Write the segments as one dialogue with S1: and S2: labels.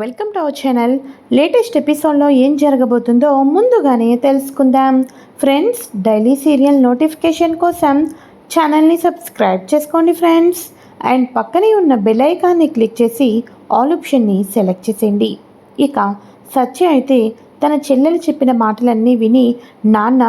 S1: Welcome to our channel latest ఎపిసోడ్లో ఏం జరగబోతుందో ముందుగానే తెలుసుకుందాం. ఫ్రెండ్స్ డైలీ సీరియల్ నోటిఫికేషన్ కోసం ఛానల్ని సబ్స్క్రైబ్ చేసుకోండి ఫ్రెండ్స్ అండ్ పక్కనే ఉన్న బెల్ ఐకాన్ని క్లిక్ చేసి ఆల్ ఆప్షన్ని సెలెక్ట్ చేసేయండి. ఇక సత్య అయితే తన చెల్లెలు చెప్పిన మాటలన్నీ విని నాన్న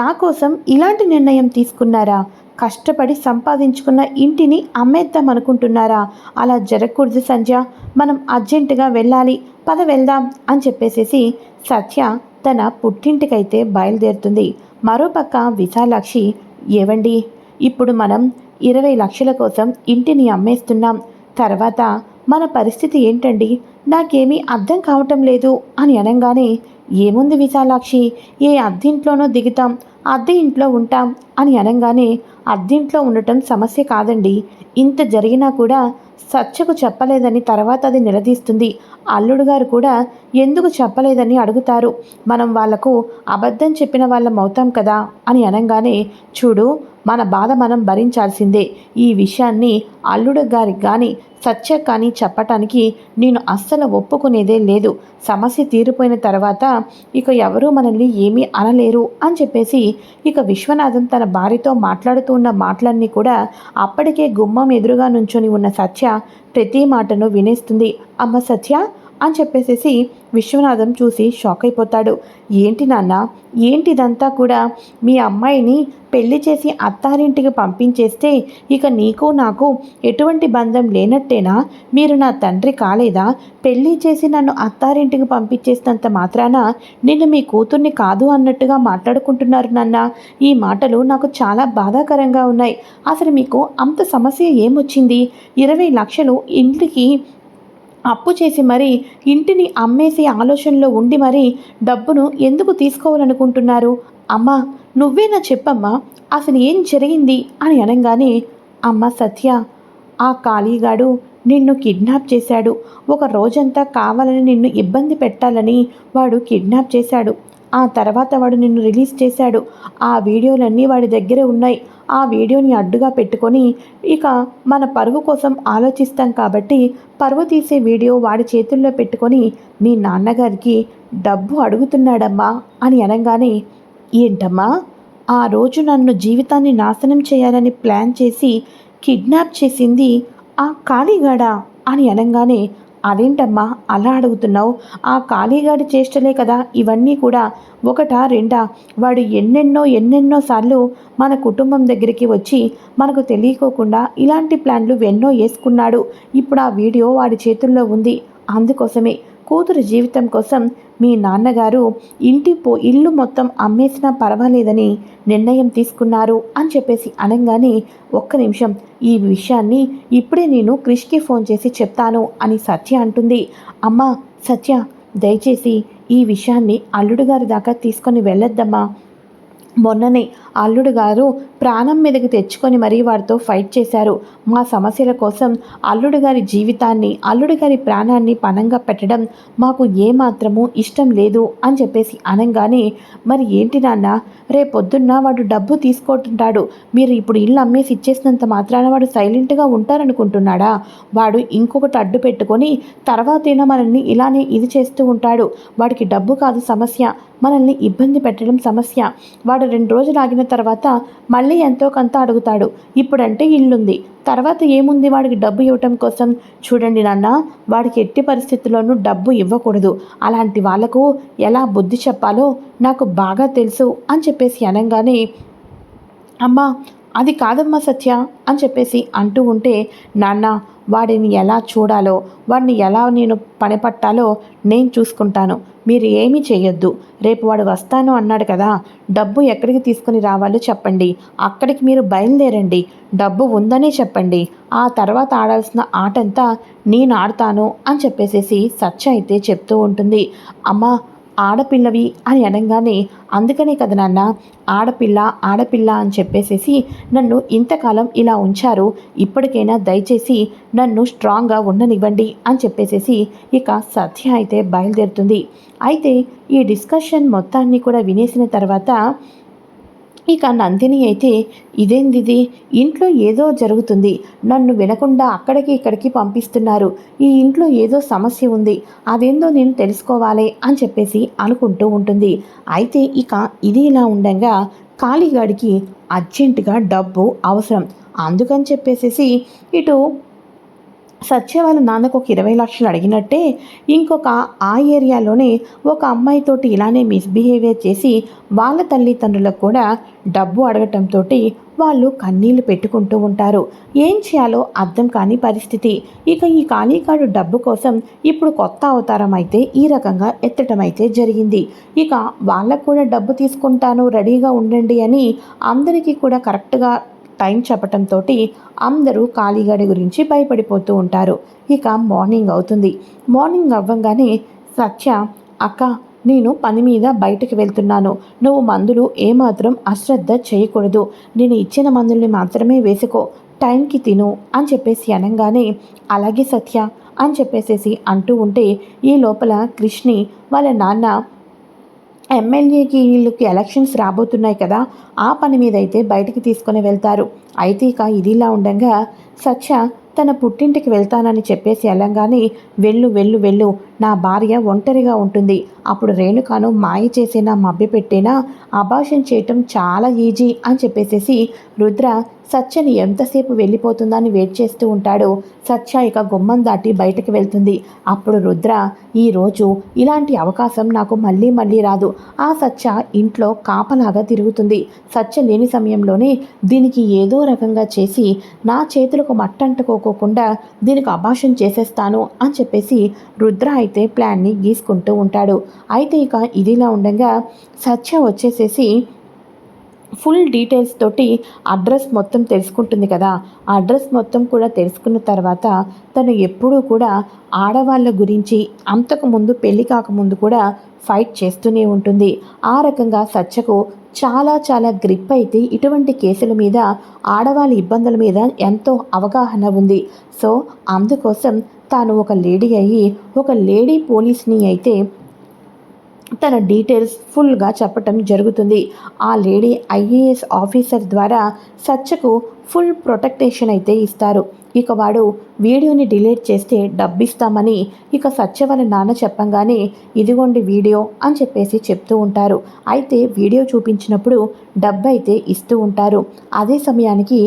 S1: నా కోసం ఇలాంటి నిర్ణయం తీసుకున్నారా? కష్టపడి సంపాదించుకున్న ఇంటిని అమ్మేద్దాం అనుకుంటున్నారా అలా జరగకూడదు సంధ్య. మనం అర్జెంటుగా వెళ్ళాలి. పద వెళ్దాం అని చెప్పేసేసి సత్య తన పుట్టింటికైతే బయలుదేరుతుంది. మరోపక్క విశాలాక్షి ఏవండి? ఇప్పుడు మనం ఇరవై లక్షల కోసం ఇంటిని అమ్మేస్తున్నాం. తర్వాత మన పరిస్థితి ఏంటండి? నాకేమీ అర్థం కావటం లేదు అని అనగానే ఏముంది విశాలాక్షి? ఏ అద్దెంట్లోనో దిగుతాం. అద్దె ఇంట్లో ఉంటాం అని అనగానే అద్దింట్లో ఉండటం సమస్య కాదండి. ఇంత జరిగినా కూడా సత్యకు చెప్పలేదని తర్వాత అది నిలదీస్తుంది. అల్లుడు గారు కూడా ఎందుకు చెప్పలేదని అడుగుతారు. మనం వాళ్ళకు అబద్ధం చెప్పిన వాళ్ళం అవుతాం కదా అని అనగానే చూడు మన బాధ మనం భరించాల్సిందే. ఈ విషయాన్ని అల్లుడు గారికి కానీ సత్య కానీ చెప్పటానికి నేను అస్సలు ఒప్పుకునేదే లేదు. సమస్య తీరిపోయిన తర్వాత ఇక ఎవరూ మనల్ని ఏమీ అనలేరు అని చెప్పేసి ఇక విశ్వనాథం తన భార్యతో మాట్లాడుతూ ఉన్న మాటలన్నీ కూడా అప్పటికే గుమ్మం ఎదురుగా నుంచొని ఉన్న సత్య ప్రతి మాటను వినేస్తుంది. అమ్మ సత్య అని చెప్పేసేసి విశ్వనాథం చూసి షాక్ అయిపోతాడు. ఏంటి నాన్న? ఏంటిదంతా కూడా? మీ అమ్మాయిని పెళ్ళి చేసి అత్తారింటికి పంపించేస్తే ఇక నీకు నాకు ఎటువంటి బంధం లేనట్టేనా? మీరు నా తండ్రి కాలేదా? పెళ్ళి చేసి నన్ను అత్తారింటికి పంపించేసినంత మాత్రాన నిన్ను మీ కూతుర్ని కాదు అన్నట్టుగా మాట్లాడుకుంటున్నారు నాన్న. ఈ మాటలు నాకు చాలా బాధాకరంగా ఉన్నాయి. అసలు మీకు అంత సమస్య ఏమొచ్చింది? ఇరవై లక్షలు ఇంటికి అప్పు చేసి మరీ ఇంటిని అమ్మేసే ఆలోచనలో ఉండి మరీ డబ్బును ఎందుకు తీసుకోవాలనుకుంటున్నారు? అమ్మా నువ్వేనా చెప్పమ్మా అసలు ఏం జరిగింది? అని అనగానే అమ్మ సత్య ఆ కాళీగాడు నిన్ను కిడ్నాప్ చేశాడు. ఒక రోజంతా కావాలని నిన్ను ఇబ్బంది పెట్టాలని వాడు కిడ్నాప్ చేశాడు. ఆ తర్వాత వాడు నిన్ను రిలీజ్ చేశాడు. ఆ వీడియోలన్నీ వాడి దగ్గరే ఉన్నాయి. ఆ వీడియోని అడ్డుగా పెట్టుకొని ఇక మన పరువు కోసం ఆలోచిస్తాం కాబట్టి పరువు తీసే వీడియో వాడి చేతుల్లో పెట్టుకొని మీ నాన్నగారికి డబ్బు అడుగుతున్నాడమ్మా అని అనగానే ఏంటమ్మా? ఆ రోజు నన్ను జీవితాన్ని నాశనం చేయాలని ప్లాన్ చేసి కిడ్నాప్ చేసింది ఆ కాళీగాడా? అని అనగానే అదేంటమ్మా అలా అడుగుతున్నావు? ఆ కాళీగాడి చేష్టలే కదా ఇవన్నీ కూడా. ఒకటా రెండా? వాడు ఎన్నెన్నో ఎన్నెన్నో సార్లు మన కుటుంబం దగ్గరికి వచ్చి మనకు తెలియకోకుండా ఇలాంటి ప్లాన్లు ఎన్నో వేసుకున్నాడు. ఇప్పుడు ఆ వీడియో వాడి చేతుల్లో ఉంది. అందుకోసమే కూతురు జీవితం కోసం మీ నాన్నగారు ఇంటి పో ఇల్లు మొత్తం అమ్మేసినా పర్వాలేదని నిర్ణయం తీసుకున్నారు అని చెప్పేసి అనగానే ఒక్క నిమిషం ఈ విషయాన్ని ఇప్పుడే నేను క్రిష్కి ఫోన్ చేసి చెప్తాను అని సత్య అంటుంది. అమ్మా సత్య దయచేసి ఈ విషయాన్ని అల్లుడు గారి దాకా తీసుకొని వెళ్ళొద్దమ్మా. మొన్ననే అల్లుడు గారు ప్రాణం మీదకి తెచ్చుకొని మరీ వారితో ఫైట్ చేశారు. మా సమస్యల కోసం అల్లుడు గారి జీవితాన్ని అల్లుడు గారి ప్రాణాన్ని పణంగా పెట్టడం మాకు ఏమాత్రము ఇష్టం లేదు అని చెప్పేసి అనగానే మరి ఏంటి నాన్న రేపొద్దున్న వాడు డబ్బు తీసుకుంటుంటాడు. మీరు ఇప్పుడు ఇల్లు అమ్మేసి ఇచ్చేసినంత మాత్రాన వాడు సైలెంట్గా ఉంటారనుకుంటున్నాడా? వాడు ఇంకొకటి అడ్డు పెట్టుకొని తర్వాతైనా మనల్ని ఇలానే ఇది చేస్తూ ఉంటాడు. వాడికి డబ్బు కాదు సమస్య మనల్ని ఇబ్బంది పెట్టడం సమస్య. వాడు రెండు రోజులు ఆగిన తర్వాత మళ్ళీ ఎంతో కొంత అడుగుతాడు. ఇప్పుడంటే ఇల్లుంది. తర్వాత ఏముంది వాడికి డబ్బు ఇవ్వటం కోసం? చూడండి నాన్న వాడికి ఎట్టి పరిస్థితుల్లోనూ డబ్బు ఇవ్వకూడదు. అలాంటి వాళ్ళకు ఎలా బుద్ధి చెప్పాలో నాకు బాగా తెలుసు అని చెప్పేసి అనగానే అమ్మ అది కాదమ్మా సత్య అని చెప్పేసి అంటూ ఉంటే నాన్న వాడిని ఎలా చూడాలో వాడిని ఎలా నేను పనిపట్టాలో నేను చూసుకుంటాను. మీరు ఏమీ చేయొద్దు. రేపు వాడు వస్తాను అన్నాడు కదా డబ్బు ఎక్కడికి తీసుకుని రావాలో చెప్పండి. అక్కడికి మీరు బయలుదేరండి. డబ్బు ఉందనే చెప్పండి. ఆ తర్వాత ఆడాల్సిన ఆటంతా నేను ఆడతాను అని చెప్పేసేసి సత్య అయితే చెప్తూ ఉంటుంది. అమ్మా ఆడపిల్లవి అని అనగానే అందుకనే కదా నాన్న ఆడపిల్ల ఆడపిల్ల అని చెప్పేసేసి నన్ను ఇంతకాలం ఇలా ఉంచారు. ఇప్పటికైనా దయచేసి నన్ను స్ట్రాంగ్గా ఉండనివ్వండి అని చెప్పేసేసి ఇక సత్య అయితే బయలుదేరుతుంది. అయితే ఈ డిస్కషన్ మొత్తాన్ని కూడా వినేసిన తర్వాత ఇక నందిని అయితే ఇదేందిది? ఇంట్లో ఏదో జరుగుతుంది. నన్ను వినకుండా అక్కడికి ఇక్కడికి పంపిస్తున్నారు. ఈ ఇంట్లో ఏదో సమస్య ఉంది. అదేందో నేను తెలుసుకోవాలి అని చెప్పేసి అనుకుంటూ ఉంటుంది. అయితే ఇక ఇది ఇలా ఉండగా కాళీగాడికి అర్జెంటుగా డబ్బు అవసరం. అందుకని చెప్పేసేసి ఇటు సత్య వాళ్ళ నాన్నకు ఒక ఇరవై లక్షలు అడిగినట్టే ఇంకొక ఆ ఏరియాలోనే ఒక అమ్మాయితోటి ఇలానే మిస్బిహేవియర్ చేసి వాళ్ళ తల్లిదండ్రులకు కూడా డబ్బు అడగటంతో వాళ్ళు కన్నీళ్ళు పెట్టుకుంటూ ఉంటారు. ఏం చేయాలో అర్థం కాని పరిస్థితి. ఇక ఈ కాళీకాడు డబ్బు కోసం ఇప్పుడు కొత్త అవతారం అయితే ఈ రకంగా ఎత్తటం అయితే జరిగింది. ఇక వాళ్ళకు కూడా డబ్బు తీసుకుంటాను రెడీగా ఉండండి అని అందరికీ కూడా కరెక్ట్గా టైం చెప్పటంతో అందరూ కాళీగాడి గురించి భయపడిపోతూ ఉంటారు. ఇక మార్నింగ్ అవుతుంది. మార్నింగ్ అవ్వగానే సత్య అక్క నేను పని మీద బయటకు వెళ్తున్నాను. నువ్వు మందులు ఏమాత్రం అశ్రద్ధ చేయకూడదు. నేను ఇచ్చిన మందుల్ని మాత్రమే వేసుకో. టైంకి తిను అని చెప్పేసి అనగానే అలాగే సత్య అని చెప్పేసేసి అంటూ ఉంటే ఈ లోపల కృష్ణి వాళ్ళ నాన్న ఎమ్మెల్యేకి వీళ్ళకి ఎలక్షన్స్ రాబోతున్నాయి కదా ఆ పని మీద అయితే బయటికి తీసుకొని వెళ్తారు. అయితే ఇక ఇదిలా ఉండగా సత్య తన పుట్టింటికి వెళ్తానని చెప్పేసి వెళ్ళంగానే వెళ్ళు వెళ్ళు వెళ్ళు. నా భార్య ఒంటరిగా ఉంటుంది. అప్పుడు రేణుకాను మాయ చేసేనా మభ్యపెట్టేనా? అభాషణ చేయటం చాలా ఈజీ అని చెప్పేసేసి రుద్ర సత్యని ఎంతసేపు వెళ్ళిపోతుందని వెయిట్ చేస్తూ ఉంటాడు. సత్య ఇక గుమ్మం దాటి బయటకు వెళ్తుంది. అప్పుడు రుద్ర ఈరోజు ఇలాంటి అవకాశం నాకు మళ్ళీ మళ్ళీ రాదు. ఆ సత్య ఇంట్లో కాపలాగా తిరుగుతుంది. సత్య లేని సమయంలోనే దీనికి ఏదో రకంగా చేసి నా చేతులకు అనుకోకుండా దీనికి అభాషం చేసేస్తాను అని చెప్పేసి రుద్ర అయితే ప్లాన్ని గీసుకుంటూ ఉంటాడు. అయితే ఇక ఇదిలా ఉండగా సత్య వచ్చేసేసి ఫుల్ డీటెయిల్స్ తోటి అడ్రస్ మొత్తం తెలుసుకుంటుంది కదా. ఆ అడ్రస్ మొత్తం కూడా తెలుసుకున్న తర్వాత తను ఎప్పుడూ కూడా ఆడవాళ్ళ గురించి అంతకు ముందు పెళ్ళి కాకముందు కూడా ఫైట్ చేస్తూనే ఉంటుంది. ఆ రకంగా సత్యకు చాలా చాలా గ్రిప్ అయితే ఇటువంటి కేసుల మీద ఆడవాళ్ళ ఇబ్బందుల మీద ఎంతో అవగాహన ఉంది. సో అందుకోసం తాను ఒక లేడీ అయ్యి ఒక లేడీ పోలీస్ని అయితే తన డీటెయిల్స్ ఫుల్గా చెప్పటం జరుగుతుంది. ఆ లేడీ ఐఏఎస్ ఆఫీసర్ ద్వారా సత్యకు ఫుల్ ప్రొటెక్టేషన్ అయితే ఇస్తారు. ఇక వాడు వీడియోని డిలీట్ చేస్తే డబ్బిస్తామని ఇక సత్య వాళ్ళ నాన్న చెప్పంగానే ఇదిగోండి వీడియో అని చెప్పేసి చెప్తూ ఉంటారు. అయితే వీడియో చూపించినప్పుడు డబ్బు అయితే ఇస్తూ ఉంటారు. అదే సమయానికి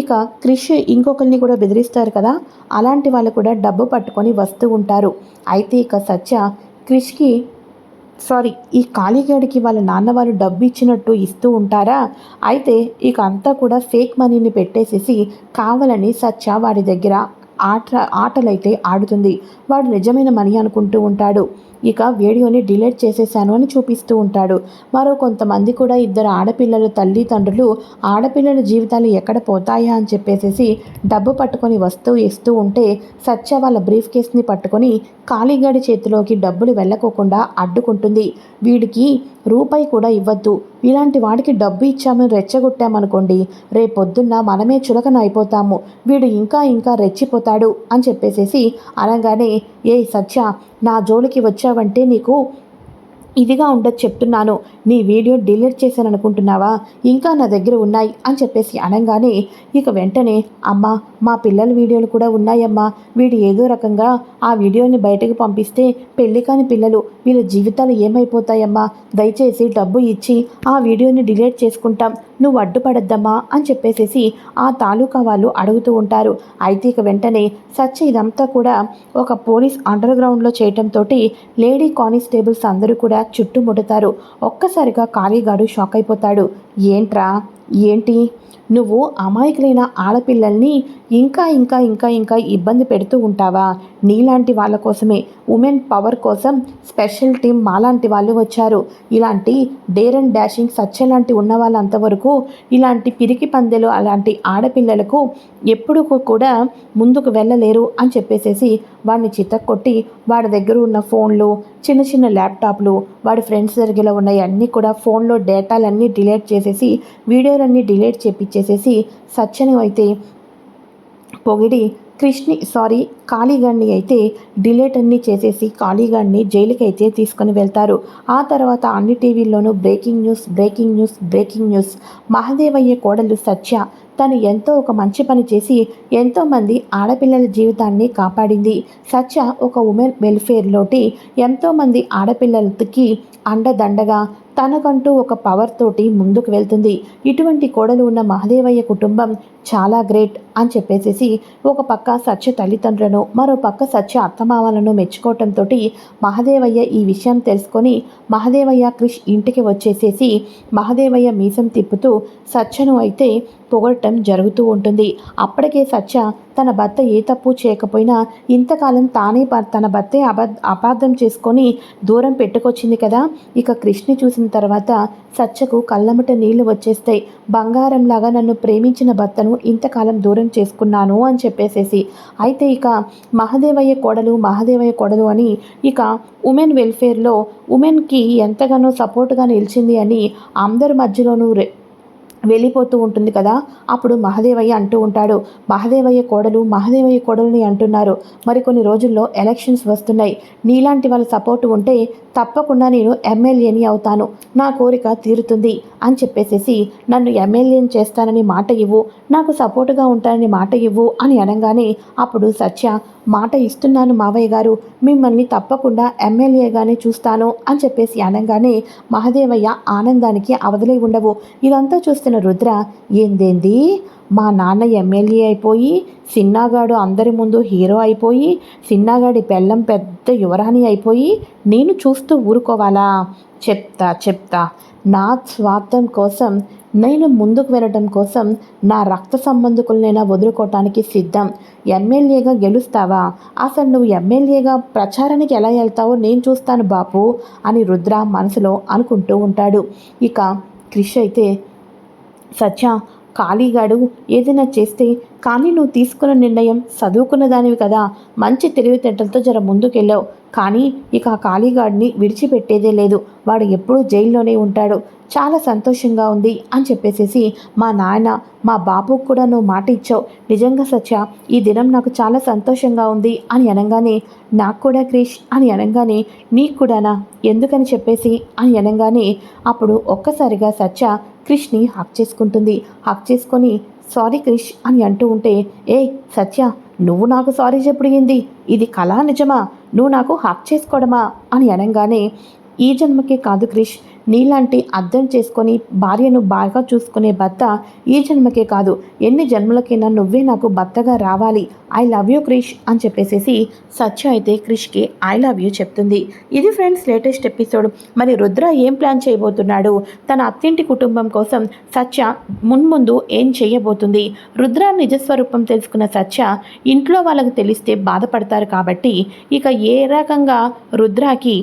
S1: ఇక క్రిష్ ఇంకొకరిని కూడా బెదిరిస్తారు కదా అలాంటి వాళ్ళు కూడా డబ్బు పట్టుకొని వస్తూ ఉంటారు. అయితే ఇక సత్య క్రిష్కి సారీ ఈ కాళీగాడికి వాళ్ళ నాన్న వాళ్ళు డబ్బు ఇచ్చినట్టు ఇస్తూ ఉంటారా? అయితే ఇక అంతా కూడా ఫేక్ మనీని పెట్టేసేసి కావాలని సత్య వాడి దగ్గర ఆట ఆటలైతే ఆడుతుంది. వాడు నిజమైన మనీ అనుకుంటూ ఉంటాడు. ఇక వీడియోని డిలీట్ చేసేసాను అని చూపిస్తూ ఉంటాడు. మరో కొంతమంది కూడా ఇద్దరు ఆడపిల్లల తల్లిదండ్రులు ఆడపిల్లల జీవితాలు ఎక్కడ పోతాయా అని చెప్పేసేసి డబ్బు పట్టుకొని వస్తూ ఇస్తూ ఉంటే సత్య వాళ్ళ బ్రీఫ్ కేస్ని పట్టుకొని కాళీగాడి చేతిలోకి డబ్బులు వెళ్ళకోకుండా అడ్డుకుంటుంది. వీడికి రూపాయి కూడా ఇవ్వద్దు. ఇలాంటి వాడికి డబ్బు ఇచ్చామని రెచ్చగొట్టామనుకోండి రేపొద్దున్న మనమే చులకన అయిపోతాము. వీడు ఇంకా ఇంకా రెచ్చిపోతాడు అని చెప్పేసేసి అనగానే ఏ సత్య నా జోలికి వచ్చావంటే నీకు ఇదిగా ఉండదు చెప్తున్నాను. నీ వీడియో డిలీట్ చేశాను అనుకుంటున్నావా ఇంకా నా దగ్గర ఉన్నాయి అని చెప్పేసి అనగానే ఇక వెంటనే అమ్మ మా పిల్లల వీడియోలు కూడా ఉన్నాయమ్మా. వీడు ఏదో రకంగా ఆ వీడియోని బయటకు పంపిస్తే పెళ్ళి కాని పిల్లలు వీళ్ళ జీవితాలు ఏమైపోతాయమ్మా? దయచేసి డబ్బు ఇచ్చి ఆ వీడియోని డిలీట్ చేసుకుంటాం. నువ్వు అడ్డుపడద్దమ్మా అని చెప్పేసేసి ఆ తాలూకా వాళ్ళు అడుగుతూ ఉంటారు. అయితే ఇక వెంటనే సత్య ఇదంతా కూడా ఒక పోలీస్ అండర్ గ్రౌండ్లో చేయటంతో లేడీ కానిస్టేబుల్స్ అందరూ కూడా చుట్టుముడతారు. ఒక్కసారిగా కాళీగాడు షాక్ అయిపోతాడు. ఏంట్రా? ఏంటి? నువ్వు అమాయకులైన ఆడపిల్లల్ని ఇంకా ఇంకా ఇంకా ఇంకా ఇబ్బంది పెడుతూ ఉంటావా? నీలాంటి వాళ్ళ కోసమే ఉమెన్ పవర్ కోసం స్పెషల్ టీం మాలాంటి వాళ్ళు వచ్చారు. ఇలాంటి డేర్ అండ్ డాషింగ్ సచ్చ లాంటి ఉన్న వాళ్ళంతవరకు ఇలాంటి పిరికి పందెలు అలాంటి ఆడపిల్లలకు ఎప్పుడు కూడా ముందుకు వెళ్ళలేరు అని చెప్పేసేసి వాడిని చిత్తకొట్టి వాడి దగ్గర ఉన్న ఫోన్లు చిన్న చిన్న ల్యాప్టాప్లు వాడి ఫ్రెండ్స్ దగ్గర ఉన్నాయి అన్నీ కూడా ఫోన్లో డేటాలన్నీ డిలీట్ చేసేసి వీడియోలన్నీ డిలీట్ ఇచ్చేసేసి సత్యను అయితే పొగిడి కృష్ణి సారీ ఖాళీగాడిని అయితే డిలేట్ అన్ని చేసేసి ఖాళీగాడిని జైలుకి అయితే తీసుకొని వెళ్తారు. ఆ తర్వాత అన్ని టీవీల్లోనూ breaking news breaking news breaking news. Mahadevaiah కోడలు సత్య తను ఎంతో ఒక మంచి పని చేసి ఎంతోమంది ఆడపిల్లల జీవితాన్ని కాపాడింది. సత్య ఒక ఉమెన్ వెల్ఫేర్లోటి ఎంతోమంది ఆడపిల్లలకి అండదండగా తనకంటూ ఒక పవర్ తోటి ముందుకు వెళ్తుంది. ఇటువంటి కోడలు ఉన్న మహదేవయ్య కుటుంబం చాలా గ్రేట్ అని చెప్పేసేసి ఒక పక్క సత్య తల్లిదండ్రులను మరో పక్క సత్య అత్తమామలను మెచ్చుకోవటంతో మహదేవయ్య ఈ విషయం తెలుసుకొని మహదేవయ్య క్రిష్ ఇంటికి వచ్చేసేసి మహదేవయ్య మీసం తిప్పుతూ సత్యను అయితే పొగడటం జరుగుతూ ఉంటుంది. అప్పటికే సత్య తన భర్త ఏ తప్పు చేయకపోయినా ఇంతకాలం తానే ప- తన భర్తే అబద్ధ అపార్థం చేసుకొని దూరం పెట్టుకొచ్చింది కదా. ఇక కృష్ణ చూసిన తర్వాత సత్యకు కళ్ళమట నీళ్ళు వచ్చేస్తాయి. బంగారంలాగా నన్ను ప్రేమించిన భర్తను ఇంతకాలం దూరం చేసుకున్నాను అని చెప్పేసేసి. అయితే ఇక మహదేవయ్య కోడలు మహదేవయ్య కోడలు అని ఇక ఉమెన్ వెల్ఫేర్లో ఉమెన్కి ఎంతగానో సపోర్ట్గా నిలిచింది అని అందరి మధ్యలోనూ వెళ్ళిపోతూ ఉంటుంది కదా. అప్పుడు మహదేవయ్య అంటూ ఉంటాడు మహదేవయ్య కోడలు మహదేవయ్య కోడలని అంటున్నారు. మరికొన్ని రోజుల్లో ఎలక్షన్స్ వస్తున్నాయి. నీలాంటి వాళ్ళ సపోర్ట్ ఉంటే తప్పకుండా నేను ఎమ్మెల్యేని అవుతాను. నా కోరిక తీరుతుంది అని చెప్పేసేసి నన్ను ఎమ్మెల్యేని చేస్తానని మాట ఇవ్వు నాకు సపోర్టుగా ఉంటానని మాట ఇవ్వు అని అనగానే అప్పుడు సత్య మాట ఇస్తున్నాను మావయ్య గారు మిమ్మల్ని తప్పకుండా ఎమ్మెల్యేగానే చూస్తాను అని చెప్పేసి అనగానే మహదేవయ్య ఆనందానికి అవధులై ఉండవు. ఇదంతా చూస్తున్న రుద్ర ఏందేంది? మా నాన్న ఎమ్మెల్యే అయిపోయి సిన్నాగాడు అందరి ముందు హీరో అయిపోయి సిన్నాగాడి పెళ్ళం పెద్ద యువరాణి అయిపోయి నేను చూస్తూ ఊరుకోవాలా? చెప్తా చెప్తా. నా స్వార్థం కోసం నేను ముందుకు వెళ్ళడం కోసం నా రక్త సంబంధికులనైనా వదులుకోవటానికి సిద్ధం. ఎమ్మెల్యేగా గెలుస్తావా? అసలు నువ్వు ఎమ్మెల్యేగా ప్రచారానికి ఎలా వెళ్తావో నేను చూస్తాను బాపు అని రుద్ర మనసులో అనుకుంటూ ఉంటాడు. ఇక క్రిష్ అయితే సత్య ఖాళీగాడు. ఏదైనా చేస్తే కానీ నువ్వు తీసుకున్న నిర్ణయం చదువుకున్న దానివి కదా. మంచి తెలివితేటలతో జర ముందుకెళ్ళావు. కానీ ఇక ఆ ఖాళీగాడిని విడిచిపెట్టేదే లేదు. వాడు ఎప్పుడూ జైల్లోనే ఉంటాడు. చాలా సంతోషంగా ఉంది అని చెప్పేసేసి మా నాయన మా బాబుకు కూడా నువ్వు మాట ఇచ్చావు. నిజంగా సత్య ఈ దినం నాకు చాలా సంతోషంగా ఉంది అని అనగానే నాకు కూడా క్రిష్ అని అనగానే నీకు కూడానా? ఎందుకని చెప్పేసి అని అనగానే అప్పుడు ఒక్కసారిగా సత్య క్రిష్ని హక్ చేసుకుంటుంది. హక్ చేసుకొని సారీ క్రిష్ అని అంటూ ఉంటే ఏ సత్య నువ్వు నాకు సారీ చెప్పుడు ఇది కళా నిజమా? నువ్వు నాకు హక్ చేసుకోవడమా? అని అనగానే ఈ జన్మకే కాదు క్రిష్. నీలాంటి అర్థం చేసుకొని భార్యను బాగా చూసుకునే భర్త ఈ జన్మకే కాదు. ఎన్ని జన్మలకైనా నువ్వే నాకు భర్తగా రావాలి. ఐ లవ్ యూ క్రిష్ అని చెప్పేసేసి సత్య అయితే క్రిష్కి ఐ లవ్ యూ చెప్తుంది. ఇది ఫ్రెండ్స్ లేటెస్ట్ ఎపిసోడ్. మరి రుద్ర ఏం ప్లాన్ చేయబోతున్నాడు? తన అత్తింటి కుటుంబం కోసం సత్య మున్ముందు ఏం చేయబోతుంది? రుద్ర నిజస్వరూపం తెలుసుకున్న సత్య ఇంట్లో వాళ్ళకి తెలిస్తే బాధపడతారు కాబట్టి ఇక ఏ రకంగా రుద్రాకి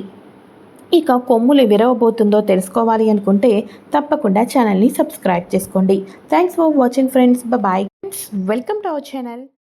S1: ఇక కొమ్ములు విరవబోతుందో తెలుసుకోవాలి అనుకుంటే తప్పకుండా ఛానల్ని సబ్స్క్రైబ్ చేసుకోండి. Thanks for watching friends bye welcome to our channel